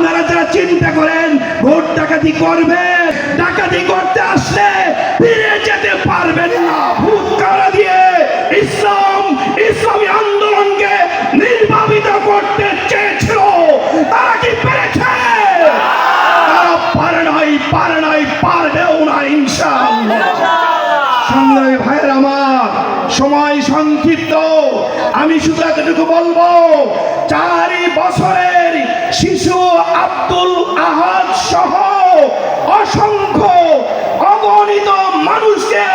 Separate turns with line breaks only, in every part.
আপনারা যারা চিন্তা করেন, ভোট ডাকাতি করবেন ডাকাতি করতে আসলে ফিরে যেতে পারবেন না। ভূত কারা দিয়ে ইসলাম, ইসলামী আন্দোলনকে নির্বাপিত করতে চেয়েছিল, তারা কি পেরেছে? তারা পারে নাই পারে নাই, পারবেও না, ইনশাআল্লাহ। আমার সময় সংক্ষিপ্ত। আমি শুধু এতটুকু বলব, চারি বছরের শিশু আব্দুল আহাদ সহ অসংখ্য অগণিত মানুষকে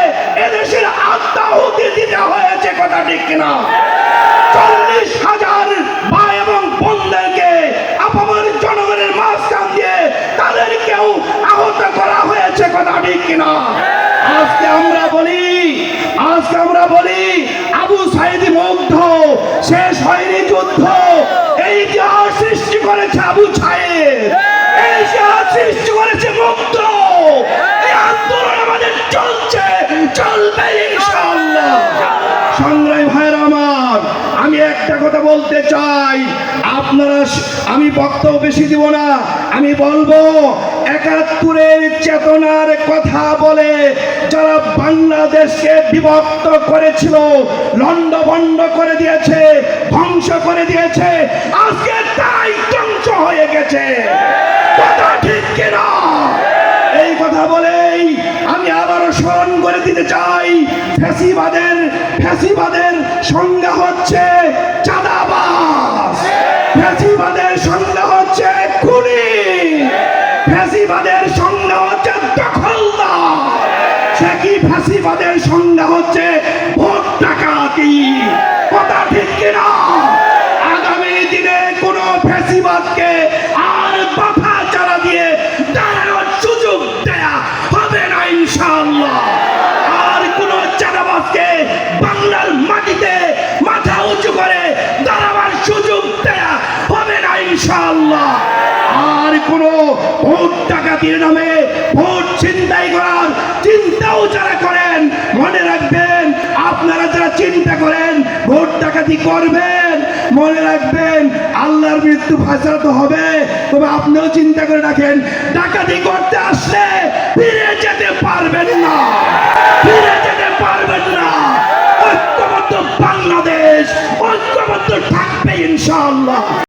এদেশের আত্মাহুতি দিতে হয়েছে, কথা ঠিক কিনা? চল্লিশ হাজার ভাই এবং বোনদেরকে আপামার জনগণের মাঝখান দিয়ে তাদেরকেও আহত করা হয়েছে, কথা ঠিক কিনা? আজকে আমরা বলি আজকে আমরা বলি, আবু সাইদি মুগ্ধ, শেষ হয়নি যুদ্ধ। এই ইতিহাস সৃষ্টি করেছে আবু সাইদ। এই ইতিহাস সৃষ্টি করেছে মুগ্ধ। এই আন্দোলন আমাদের চলছে, চলবে ইনশাআল্লাহ। সংগ্রামী ভাইয়ের আমার, আমি একটা কথা বলতে চাই। আপনারা, আমি বক্তব্য বেশি দিব না। আমি বলব একাত্তরের চেতনার কথা বলে যারা বাংলাদেশকে বিভক্ত করেছিল লন্ডভন্ড করে দিয়েছে, ধ্বংস করে দিয়েছে, আজকে তাই ধ্বংস হয়ে গেছে। কথা ঠিক কিনা? এই কথা বলেই আমি আবারও স্মরণ করে দিতে চাই, ফ্যাসিবাদের ফ্যাসিবাদের সংজ্ঞা হচ্ছে চাঁদাবাস ফ্যাসিবাদের সংজ্ঞা হচ্ছে খুনি। ফ্যাসিবাদের সংজ্ঞা হচ্ছে দখলদার। সে কি ফাঁসিবাদের সংজ্ঞা হচ্ছে ভোট ডাকাতি কথা ঠিক আগামী দিনে কোনো ফ্যাসিবাদকে ডাকাতির নামে। ভোট চিন্তাই করার চিন্তাও যারা করেন, মনে রাখবেন, আপনারা যারা চিন্তা করেন, ভোট ডাকাতি করবেন, মনে রাখবেন, আল্লাহর মৃত্যু ফাঁসা তো হবে। তবে আপনিও চিন্তা করে রাখেন, ডাকাতি করতে আসলে ফিরে যেতে পারবেন না। ফিরে যেতে পারবেন না। ঐক্যবদ্ধ বাংলাদেশ, ঐক্যবদ্ধ থাকবে ইনশাআল্লাহ।